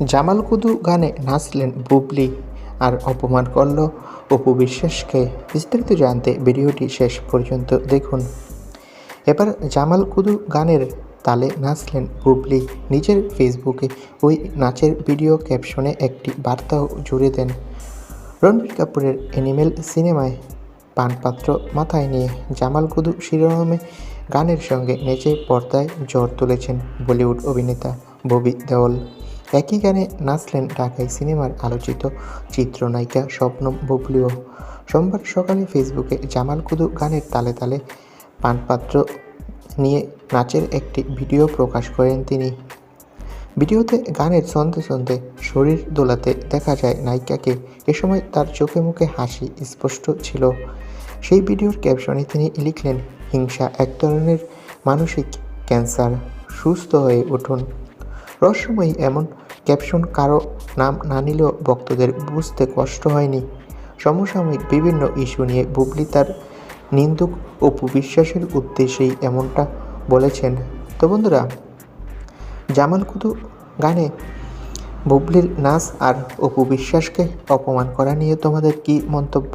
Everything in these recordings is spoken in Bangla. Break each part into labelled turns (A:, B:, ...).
A: জামাল কুদু গানে নাচলেন বুবলি আর অপমান করল অপু বিশ্বাসকে। বিস্তারিত জানতে ভিডিওটি শেষ পর্যন্ত দেখুন। এবার জামাল কুদু গানের তালে নাচলেন বুবলি। নিজের ফেসবুকে ওই নাচের ভিডিও ক্যাপশনে একটি বার্তাও জুড়ে দেন। রণবীর কাপুরের অ্যানিমেল সিনেমায় পানপাত্র মাথায় নিয়ে জামাল কুদু শিরোনামে গানের সঙ্গে নেচে পর্দায় জ্বর তুলেছেন বলিউড অভিনেতা ববি দেওল। একই গানে নাচলেন ঢাকাই সিনেমার আলোচিত চিত্রনায়িকা স্বপ্নম বুবলিও সোমবার সকালে ফেসবুকে জামাল কুদু গানের তালে তালে পানপাত্র নিয়ে নাচের একটি ভিডিও প্রকাশ করেন তিনি। ভিডিওতে গানের ছন্দে ছন্দে শরীর দোলাতে দেখা যায় নায়িকাকে। এ সময় তার চোখে মুখে হাসি স্পষ্ট ছিল। সেই ভিডিওর ক্যাপশনে তিনি লিখলেন, হিংসা এক ধরনের মানসিক ক্যান্সার। সুস্থ হয়ে উঠুন। রহস্যময়ী এমন ক্যাপশন কারও নাম না নিলেও ভক্তদের বুঝতে কষ্ট হয়নি। সমসাময়িক বিভিন্ন ইস্যু নিয়ে বুবলি তার নিন্দুক অপু বিশ্বাসের উদ্দেশ্যেই এমনটা বলেছেন। তো বন্ধুরা জামাল কুতু গানে বুবলির নাচ আর অপু বিশ্বাসকে অপমান করা নিয়ে তোমাদের কি মন্তব্য?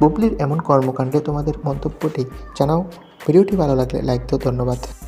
A: বুবলির এমন কর্মকাণ্ডে তোমাদের মন্তব্যটি জানাও। ভিডিওটি ভালো লাগলে লাইক দিও, ধন্যবাদ।